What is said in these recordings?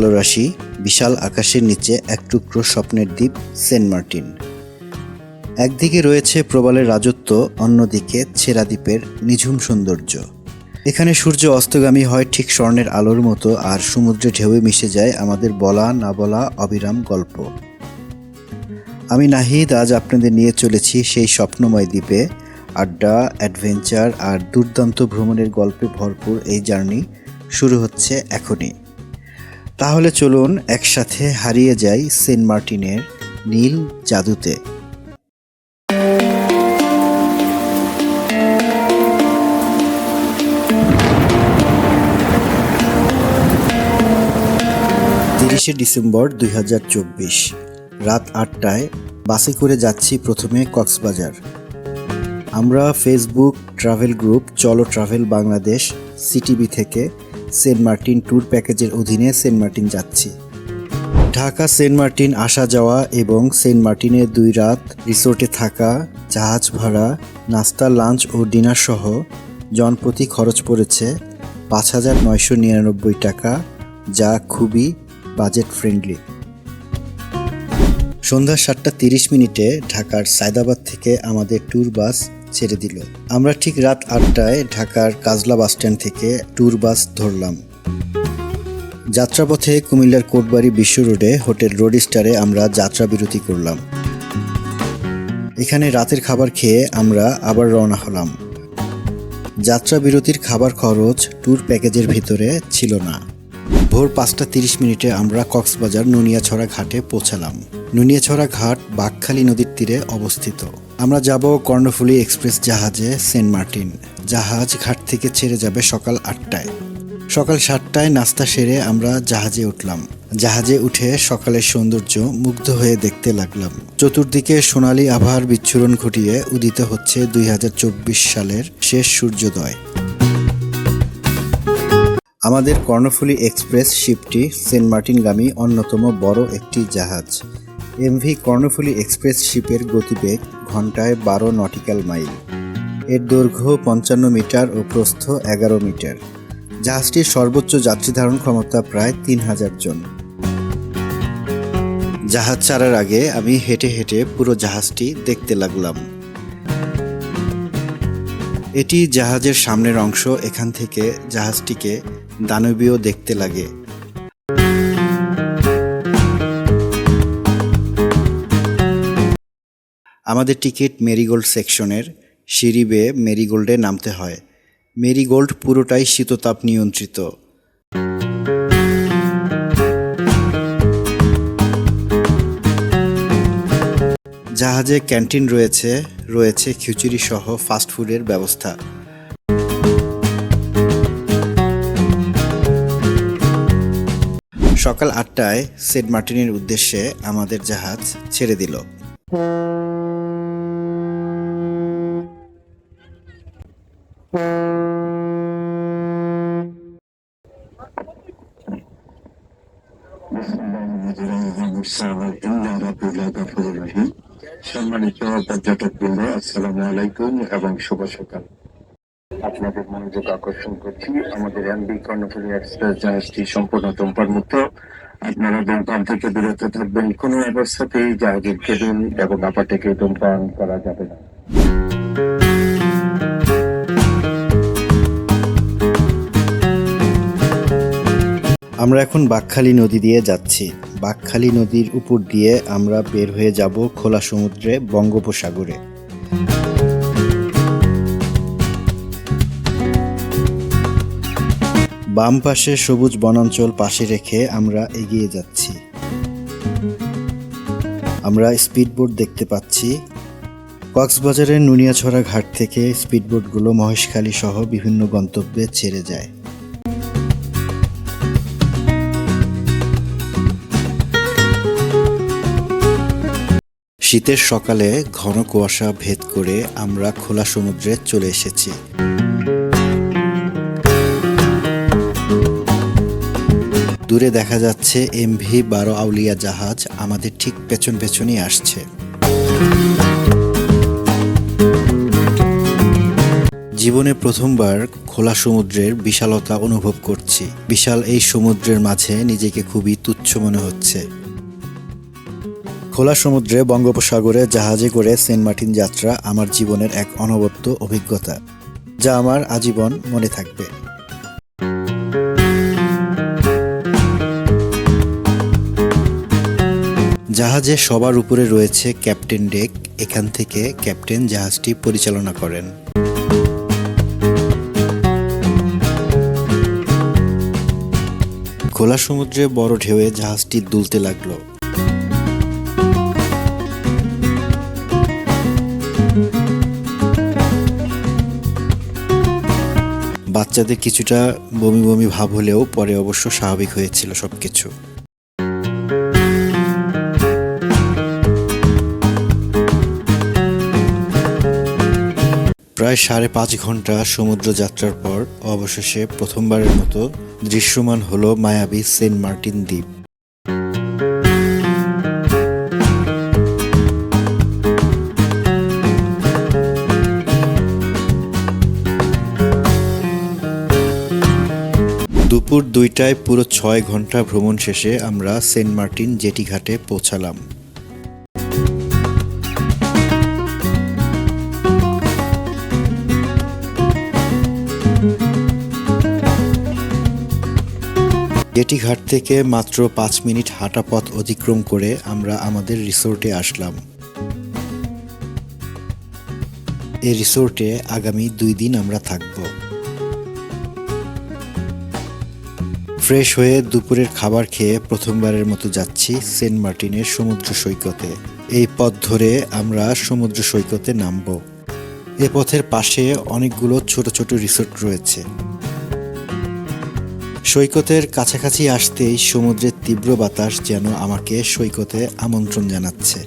জলরাশি বিশাল আকাশের নিচে এক টুকরো স্বপ্নের দ্বীপ, সেন্ট মার্টিন। একদিকে রয়েছে প্রবালের রাজত্ব, অন্যদিকে ছেঁড়া দ্বীপের নিঝুম সৌন্দর্য। এখানে সূর্য অস্তগামী হয় ঠিক স্বর্ণের আলোর মতো আর সমুদ্রে ঢেউয়ে মিশে যায় আমাদের বলা, না বলা অবিরাম গল্প। আমি নাহিদ, আজ আপনাদের নিয়ে চলেছি সেই স্বপ্নময় দ্বীপে। আড্ডা, অ্যাডভেঞ্চার আর দুর্দান্ত ভ্রমণের গল্পে ভরপুর এই জার্নি শুরু হচ্ছে এখনই। তাহলে চলুন একসাথে হারিয়ে যাই সেন্ট মার্টিনের নীল জাদুতে। তিরিশে ডিসেম্বর দুই হাজার চব্বিশ, রাত আটটায় বাসে করে যাচ্ছি প্রথমে কক্সবাজার। আমরা ফেসবুক ট্রাভেল গ্রুপ চলো ট্রাভেল বাংলাদেশ সিটিবি থেকে সেন্ট মার্টিন ট্যুর প্যাকেজের অধীনে সেন্ট মার্টিন যাচ্ছি। ঢাকা সেন্ট মার্টিন আসা যাওয়া এবং সেন্ট মার্টিনের দুই রাত রিসোর্টে থাকা, জাহাজ ভাড়া, নাস্তা, লাঞ্চ ও ডিনার সহ জনপ্রতি খরচ পড়েছে পাঁচ হাজার নয়শো নিরানব্বই টাকা, যা খুবই বাজেট ফ্রেন্ডলি। সন্ধ্যা সাতটা তিরিশ মিনিটে ঢাকার সায়দাবাদ থেকে আমাদের ট্যুর বাস ছেড়ে দিল। আমরা ঠিক রাত আটটায় ঢাকার কাজলা বাসস্ট্যান্ড থেকে ট্যুর বাস ধরলাম। যাত্রাপথে কুমিল্লার কোটবাড়ি বিশ্ব রোডে হোটেল রোড স্টারে আমরা যাত্রা বিরতি করলাম। এখানে রাতের খাবার খেয়ে আমরা আবার রওনা হলাম। যাত্রা বিরতির খাবার খরচ ট্যুর প্যাকেজের ভিতরে ছিল না। ভোর পাঁচটা তিরিশ মিনিটে আমরা কক্সবাজার নুনিয়াছড়া ঘাটে পৌঁছালাম। নুনিয়াছড়া ঘাট বাঘখালী নদীর তীরে অবস্থিত। আমরা যাব কর্ণফুলী এক্সপ্রেস জাহাজে সেন্ট মার্টিন। জাহাজ ঘাট থেকে ছেড়ে যাবে সকাল আটটায়। সকাল সাতটায় নাস্তা সেরে আমরা জাহাজে উঠলাম। জাহাজে উঠে সকালের সৌন্দর্য মুগ্ধ হয়ে দেখতে লাগলাম। চতুর্দিকে সোনালী আবহাওয়ার বিচ্ছুরণ ঘটিয়ে উদিত হচ্ছে দুই হাজার চব্বিশ সালের শেষ সূর্যোদয়। আমাদের কর্ণফুলী এক্সপ্রেস শিপটি সেন্ট মার্টিনগামী অন্যতম বড় একটি জাহাজ। এমভি কর্ণফুলী এক্সপ্রেস শিপের গতিবেগ ঘন্টায় বারো নটিক্যাল মাইল। এর দৈর্ঘ্য পঞ্চান্ন মিটার ও প্রস্থ এগারো মিটার। জাহাজটির সর্বোচ্চ যাত্রী ধারণ ক্ষমতা প্রায় তিন হাজার জন। জাহাজ ছাড়ার আগে আমি হেঁটে হেঁটে পুরো জাহাজটি দেখতে লাগলাম। এটি জাহাজের সামনের অংশ, এখান থেকে জাহাজটিকে দানবীয় দেখতে লাগে। আমাদের টিকিট মেরিগোল্ড সেকশনের সিঁড়ি বেয়ে মেরিগোল্ডে নামতে হয়। মেরিগোল্ড পুরোটাই শীততাপ নিয়ন্ত্রিত। জাহাজে ক্যান্টিন রয়েছে রয়েছে খিচুড়ি সহ ফাস্টফুডের ব্যবস্থা। সকাল আটটায় সেন্ট মার্টিনের উদ্দেশ্যে আমাদের জাহাজ ছেড়ে দিল। সম্মানিত পর্যটক বৃন্দ আলাইকুম এবং শুভ সকাল আপনাদের মনোযোগ আকর্ষণ করছি আমাদের এমবি কর্ণফুলী এক্সপ্রেস জাহাজটি সম্পূর্ণ ধূমপান মুক্ত আপনারা ধূমপান থেকে বিরত থাকবেন কোনো অবস্থাতেই জাহাজের কেবিন এবং আপা থেকে ধূমপান করা যাবে না আমরা এখন বাকখালী নদী দিয়ে যাচ্ছি। বাকখালী নদীর উপর দিয়ে আমরা বের হয়ে যাব খোলা সমুদ্রে বঙ্গোপসাগরে। বাম পাশে সবুজ বনাঞ্চল পাশে রেখে আমরা এগিয়ে যাচ্ছি। আমরা স্পিডবোট দেখতে পাচ্ছি। কক্সবাজারের নুনিয়াছড়া ঘাট থেকে স্পিডবোটগুলো মহেশখালী সহ বিভিন্ন গন্তব্যে ছেড়ে যায়। শীতের সকালে ঘন কুয়াশা ভেদ করে আমরা খোলা সমুদ্রে চলে এসেছি। দূরে দেখা যাচ্ছে এমভি বারো আউলিয়া জাহাজ আমাদের ঠিক পেছন পেছনই আসছে। জীবনে প্রথমবার খোলা সমুদ্রের বিশালতা অনুভব করছি। বিশাল এই সমুদ্রের মাঝে নিজেকে খুবই তুচ্ছ মনে হচ্ছে। খোলা সমুদ্রে বঙ্গোপসাগরে জাহাজে করে সেন্ট মার্টিন যাত্রা আমার জীবনের এক অনবদ্য অভিজ্ঞতা, যা আমার আজীবন মনে থাকবে। জাহাজে সবার উপরে রয়েছে ক্যাপ্টেন ডেক, এখান থেকে ক্যাপ্টেন জাহাজটি পরিচালনা করেন। খোলা সমুদ্রে বড় ঢেউয়ে জাহাজটি দুলতে লাগল। বাচ্চাদের কিছুটা বমি বমি ভাব হলেও পরে অবশ্য স্বাভাবিক হয়েছিল সব কিছু প্রায় সাড়ে পাঁচ ঘণ্টা সমুদ্র যাত্রার পর অবশেষে প্রথমবারের মতো দৃশ্যমান হলো মায়াবী সেন্ট মার্টিন দ্বীপ। দুপুর দুইটায় পুরো ছয় ঘণ্টা ভ্রমণ শেষে আমরা সেন্ট মার্টিন জেটি ঘাটে পৌঁছালাম। জেটি ঘাট থেকে মাত্র পাঁচ মিনিট হাঁটা পথ অতিক্রম করে আমরা আমাদের রিসোর্টে আসলাম। এই রিসোর্টে আগামী দুই দিন আমরা থাকব। ফ্রেশ হয়ে দুপুরের খাবার খেয়ে প্রথমবারের মতো যাচ্ছি সেন্ট মার্টিনের সমুদ্র সৈকতে। এই পথ ধরে আমরা সমুদ্র সৈকতে নামব। এ পথের পাশে অনেকগুলো ছোট ছোট রিসোর্ট রয়েছে। সৈকতের কাছাকাছি আসতেই সমুদ্রের তীব্র বাতাস যেন আমাকে সৈকতে আমন্ত্রণ জানাচ্ছে।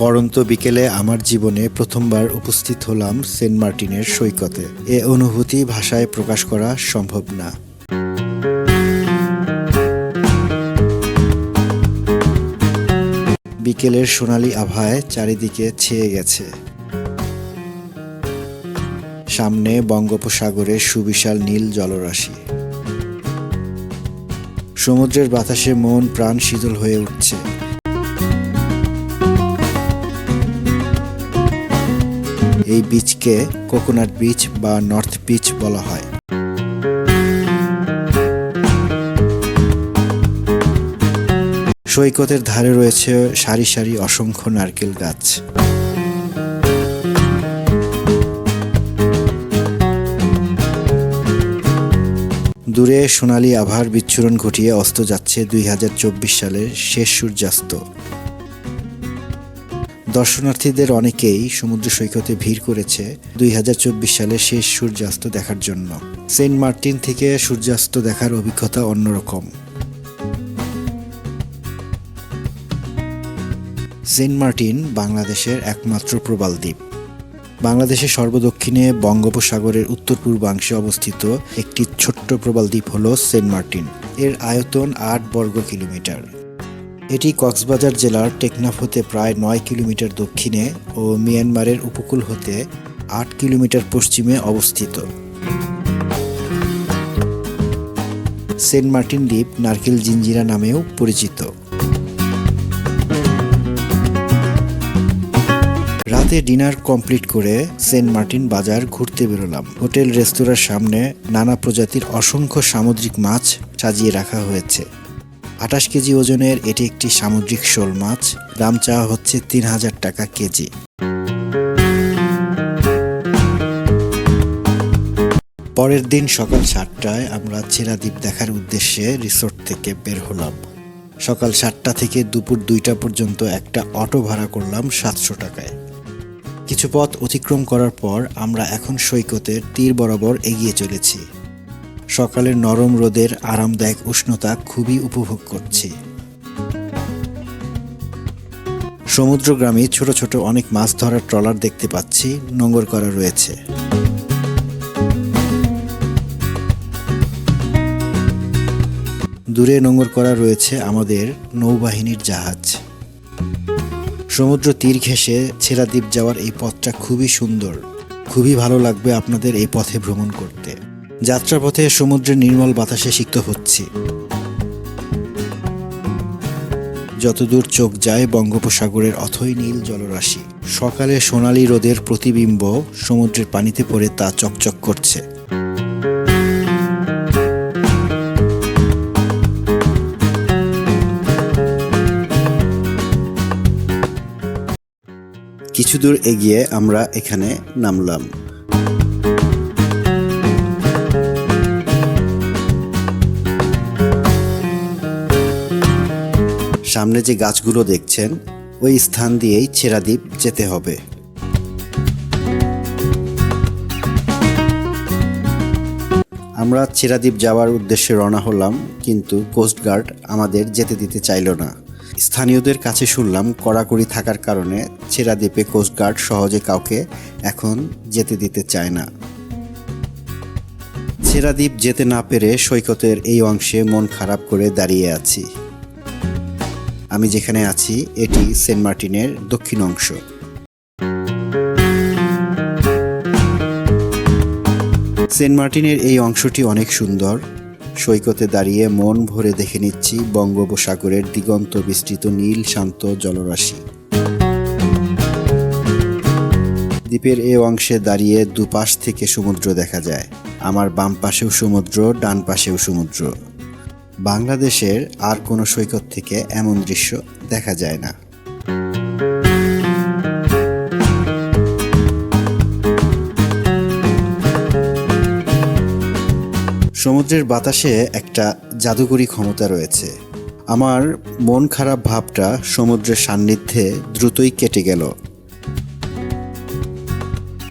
পরন্ত বিকেলে আমার জীবনে প্রথমবার উপস্থিত হলাম সেন্ট মার্টিনের সৈকতে। এ অনুভূতি ভাষায় প্রকাশ করা সম্ভব না। বিকেলের সোনালী আভায় চারিদিকে ছেয়ে গেছে। সামনে বঙ্গোপসাগরের সুবিশাল নীল জলরাশি। সমুদ্রের বাতাসে মন প্রাণ শীতল হয়ে উঠছে। এই বীচকে কোকোনাট বিচ বা নর্থ বিচ বলা হয়। সৈকতের ধারে রয়েছে সারি সারি অসংখ্য নারকেল গাছ। দূরে সোনালী আভার বিচ্ছুরণ ঘটিয়ে অস্ত যাচ্ছে দুই হাজার চব্বিশ সালের শেষ সূর্যাস্ত। দর্শনার্থীদের অনেকেই সমুদ্র সৈকতে ভিড় করেছে দুই হাজার চব্বিশ সালের শেষ সূর্যাস্ত দেখার জন্য। সেন্ট মার্টিন থেকে সূর্যাস্ত দেখার অভিজ্ঞতা অন্যরকম। সেন্ট মার্টিন বাংলাদেশের একমাত্র প্রবাল দ্বীপ। বাংলাদেশের সর্বদক্ষিণে বঙ্গোপসাগরের উত্তর পূর্বাংশে অবস্থিত একটি ছোট্ট প্রবাল দ্বীপ হল সেন্ট মার্টিন। এর আয়তন আট বর্গ কিলোমিটার। এটি কক্সবাজার জেলার টেকনাফ হতে প্রায় নয় কিলোমিটার দক্ষিণে ও মিয়ানমারের উপকূল হতে আট কিলোমিটার পশ্চিমে অবস্থিত। সেন্ট মার্টিন দ্বীপ নারকেল জিঞ্জিরা নামেও পরিচিত। রাতে ডিনার কমপ্লিট করে সেন্ট মার্টিন বাজার ঘুরতে বেরোলাম। হোটেল রেস্তোরাঁর সামনে নানা প্রজাতির অসংখ্য সামুদ্রিক মাছ সাজিয়ে রাখা হয়েছে। আঠাশ কেজি ওজনের এটি একটি সামুদ্রিক শোল মাছ। দাম চাওয়া হচ্ছে তিন হাজার টাকা কেজি। পরের দিন সকাল সাতটায় আমরা ছেড়াদ্বীপ দেখার উদ্দেশ্যে রিসোর্ট থেকে বের হলাম। সকাল সাতটা থেকে দুপুর দুইটা পর্যন্ত একটা অটো ভাড়া করলাম সাতশো টাকায়। কিছু পথ অতিক্রম করার পর আমরা এখন সৈকতের তীর বরাবর এগিয়ে চলেছি। সকালের নরম রোদের আরামদায়ক উষ্ণতা খুবই উপভোগ করছি। সমুদ্রগ্রামে ছোট ছোট অনেক মাছ ধরার ট্রলার দেখতে পাচ্ছি, নোঙর করা রয়েছে। দূরে নোঙর করা রয়েছে আমাদের নৌবাহিনীর জাহাজ। সমুদ্র তীর ঘেঁষে ছেড়া দ্বীপ যাওয়ার এই পথটা খুবই সুন্দর। খুবই ভালো লাগবে আপনাদের এই পথে ভ্রমণ করতে। যাত্রাপথে সমুদ্রের নির্মল বাতাসে সিক্ত হচ্ছি। যতদূর চোখ যায় বঙ্গোপসাগরের অথই নীল জলরাশি। সকালে সোনালী রোদের প্রতিবিম্ব সমুদ্রের পানিতে পড়ে তা চকচক করছে। কিছু দূর এগিয়ে আমরা এখানে নামলাম। সামনে যে গাছগুলো দেখছেন, ওই স্থান দিয়েই ছেড়াদ্বীপ যেতে হবে। আমরা ছেড়াদ্বীপ যাওয়ার উদ্দেশ্যে রওনা হলাম, কিন্তু কোস্টগার্ড আমাদের যেতে দিতে চাইল না। স্থানীয়দের কাছে শুনলাম কড়াকড়ি থাকার কারণে ছেড়াদ্বীপে কোস্টগার্ড সহজে কাউকে এখন যেতে দিতে চায় না। ছেড়াদ্বীপ যেতে না পেরে সৈকতের এই অংশে মন খারাপ করে দাঁড়িয়ে আছি। আমি যেখানে আছি, এটি সেন্ট মার্টিনের দক্ষিণ অংশ। সেন্ট মার্টিনের এই অংশটি অনেক সুন্দর। সৈকতে দাঁড়িয়ে মন ভরে দেখে নিচ্ছি বঙ্গোপসাগরের দিগন্ত বিস্তৃত নীল শান্ত জলরাশি। দ্বীপের এই অংশে দাঁড়িয়ে দুপাশ থেকে সমুদ্র দেখা যায়। আমার বাম পাশেও সমুদ্র, ডান পাশেও সমুদ্র। বাংলাদেশের আর কোনো সৈকত থেকে এমন দৃশ্য দেখা যায় না। সমুদ্রের বাতাসে একটা জাদুকরী ক্ষমতা রয়েছে। আমার মন খারাপ ভাবটা সমুদ্রের সান্নিধ্যে দ্রুতই কেটে গেল।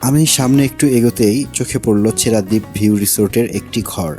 আমি সামনে একটু এগোতেই চোখে পড়ল ছেড়াদ্বীপ ভিউ রিসোর্টের একটি ঘর।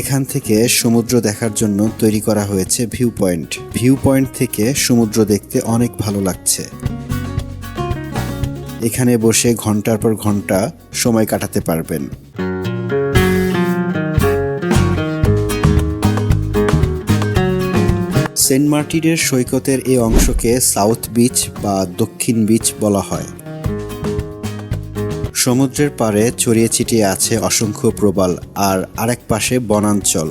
এখান থেকে সমুদ্র দেখার জন্য তৈরি করা হয়েছে ভিউ পয়েন্ট ভিউ পয়েন্ট থেকে সমুদ্র দেখতে অনেক ভালো লাগছে। এখানে বসে ঘণ্টার পর ঘণ্টা সময় কাটাতে পারবেন। সেন্ট মার্টিনের সৈকতের এই অংশকে সাউথ বিচ বা দক্ষিণ বিচ বলা হয়। সমুদ্রের পাড়ে ছড়িয়ে ছিটিয়ে আছে অসংখ্য প্রবাল আর আরেক পাশে বনাঞ্চল।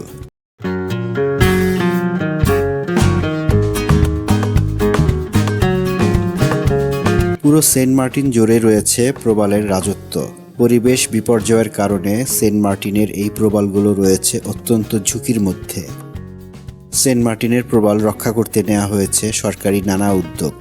পুরো সেন্ট মার্টিন জুড়ে রয়েছে প্রবালের রাজত্ব। পরিবেশ বিপর্যয়ের কারণে সেন্ট মার্টিনের এই প্রবালগুলো রয়েছে অত্যন্ত ঝুঁকির মধ্যে। সেন্ট মার্টিনের প্রবাল রক্ষা করতে নেওয়া হয়েছে সরকারি নানা উদ্যোগ।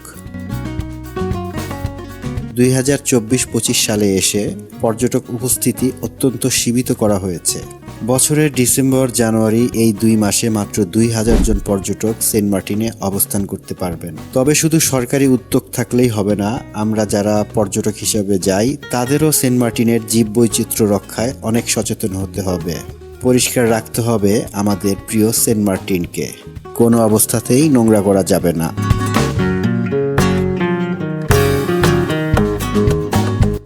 দুই হাজার চব্বিশ পঁচিশ সালে এসে পর্যটক উপস্থিতি অত্যন্ত সীমিত করা হয়েছে। বছরের ডিসেম্বর, জানুয়ারি এই দুই মাসে মাত্র দুই হাজার জন পর্যটক সেন্ট মার্টিনে অবস্থান করতে পারবেন। তবে শুধু সরকারি উদ্যোগ থাকলেই হবে না, আমরা যারা পর্যটক হিসেবে যাই, তাদেরও সেন্ট মার্টিনের জীববৈচিত্র্য রক্ষায় অনেক সচেতন হতে হবে। পরিষ্কার রাখতে হবে আমাদের প্রিয় সেন্ট মার্টিনকে। কোনো অবস্থাতেই নোংরা করা যাবে না।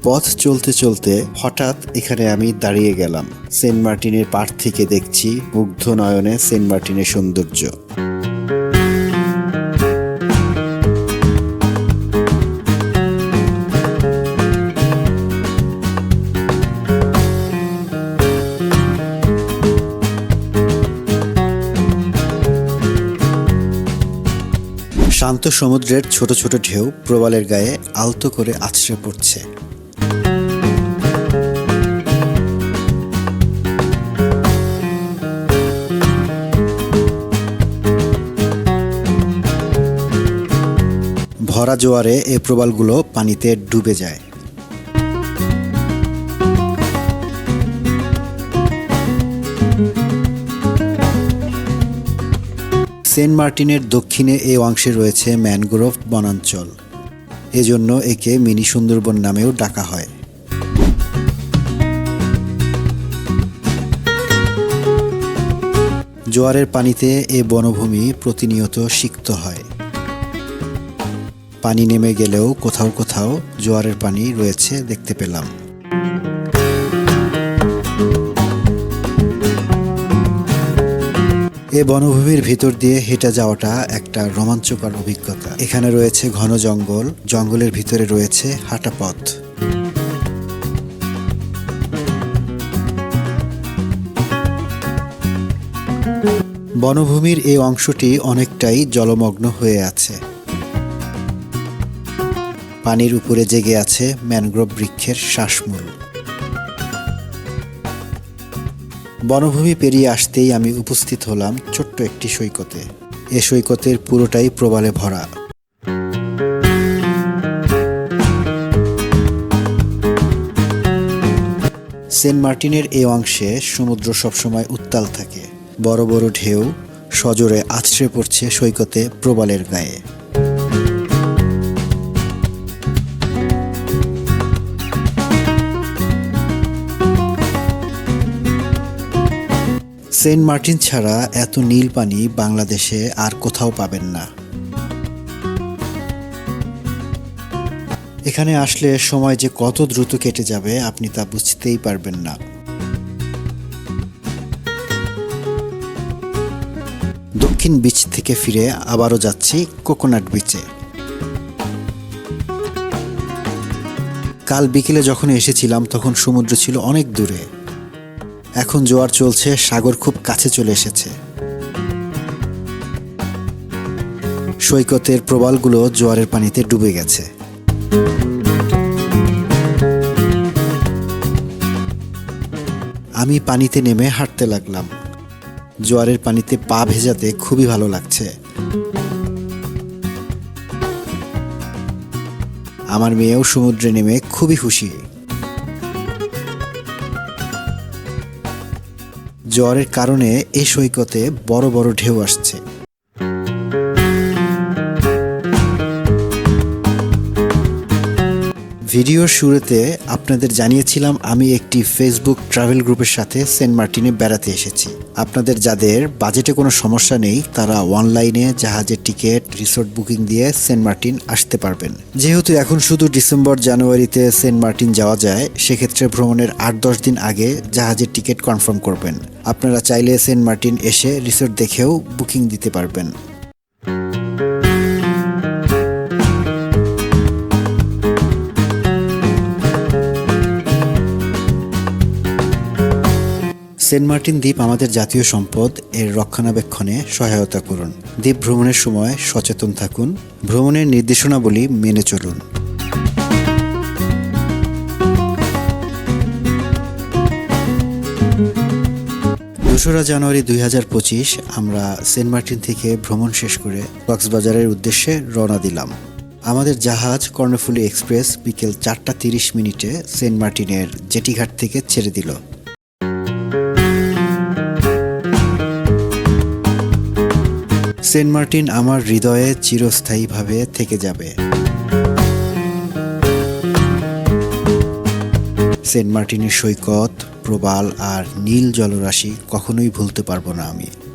পথ চলতে চলতে হঠাৎ এখানে আমি দাঁড়িয়ে গেলাম। সেন্ট মার্টিনের পাড় থেকে দেখছি মুগ্ধ নয়নে সেন্ট মার্টিনের সৌন্দর্য। শান্ত সমুদ্রের ছোট ছোট ঢেউ প্রবালের গায়ে আলতো করে আছড়ে পড়ছে। ভরা জোয়ারে এ প্রবালগুলো পানিতে ডুবে যায়। সেন্ট মার্টিনের দক্ষিণে এই অংশে রয়েছে ম্যানগ্রোভ বনাঞ্চল। এজন্য একে মিনি সুন্দরবন নামেও ডাকা হয়। জোয়ারের পানিতে এ বনভূমি প্রতিনিয়ত সিক্ত হয়। পানি নেমে গেলেও কোথাও কোথাও জোয়ারের পানি রয়েছে দেখতে পেলাম। এ বনভূমির ভিতর দিয়ে হেঁটে যাওয়াটা একটা রোমাঞ্চকর অভিজ্ঞতা। এখানে রয়েছে ঘন জঙ্গল, জঙ্গলের ভিতরে রয়েছে হাঁটা পথ। বনভূমির এই অংশটি অনেকটাই জলমগ্ন হয়ে আছে। পানির উপরে জেগে আছে ম্যানগ্রোভ বৃক্ষের শ্বাসমূল। বনভূমি পেরিয়ে আসতেই আমি উপস্থিত হলাম ছোট্ট একটি সৈকতে। এ সৈকতের পুরোটাই প্রবালে ভরা। সেন্ট মার্টিনের এই অংশে সমুদ্র সবসময় উত্তাল থাকে। বড় বড় ঢেউ সজোরে আছড়ে পড়ছে সৈকতে প্রবালের গায়ে। সেন্ট মার্টিন ছাড়া এত নীল পানি বাংলাদেশে আর কোথাও পাবেন না। এখানে আসলে সময় যে কত দ্রুত কেটে যাবে আপনি তা বুঝতেই পারবেন না। দক্ষিণ বিচ থেকে ফিরে আবারও যাচ্ছি কোকোনাট বিচে। কাল বিকেলে যখন এসেছিলাম, তখন সমুদ্র ছিল অনেক দূরে। এখন জোয়ার চলছে, সাগর খুব কাছে চলে এসেছে। সৈকতের প্রবালগুলো জোয়ারের পানিতে ডুবে গেছে। আমি পানিতে নেমে হাঁটতে লাগলাম। জোয়ারের পানিতে পা ভেজাতে খুবই ভালো লাগছে। আমার মেয়েও সমুদ্রে নেমে খুবই খুশি। জ্বরের কারণে এ সৈকতে বড় বড় ঢেউ আসছে। ভিডিওর শুরুতে আপনাদের জানিয়েছিলাম আমি একটি ফেসবুক ট্রাভেল গ্রুপের সাথে সেন্ট মার্টিনে বেড়াতে এসেছি। আপনাদের যাদের বাজেটে কোনো সমস্যা নেই, তারা অনলাইনে জাহাজের টিকিট রিসোর্ট বুকিং দিয়ে সেন্ট মার্টিন আসতে পারবেন। যেহেতু এখন শুধু ডিসেম্বর জানুয়ারিতে সেন্ট মার্টিন যাওয়া যায়, সেক্ষেত্রে ভ্রমণের আট দশ দিন আগে জাহাজের টিকিট কনফার্ম করবেন। আপনারা চাইলে সেন্ট মার্টিন এসে রিসোর্ট দেখেও বুকিং দিতে পারবেন। সেন্ট মার্টিন দ্বীপ আমাদের জাতীয় সম্পদ, এর রক্ষণাবেক্ষণে সহায়তা করুন। দ্বীপ ভ্রমণের সময় সচেতন থাকুন, ভ্রমণের নির্দেশনাবলী মেনে চলুন। দোসরা জানুয়ারি দুই হাজার পঁচিশ আমরা সেন্ট মার্টিন থেকে ভ্রমণ শেষ করে কক্সবাজারের উদ্দেশ্যে রওনা দিলাম। আমাদের জাহাজ কর্ণফুলী এক্সপ্রেস বিকেল চারটা তিরিশ মিনিটে সেন্ট মার্টিনের জেটিঘাট থেকে ছেড়ে দিল। সেন্ট মার্টিন আমার হৃদয়ে চিরস্থায়ীভাবে থেকে যাবে। সেন্ট মার্টিনের সৈকত, প্রবাল আর নীল জলরাশি কখনোই ভুলতে পারব না আমি।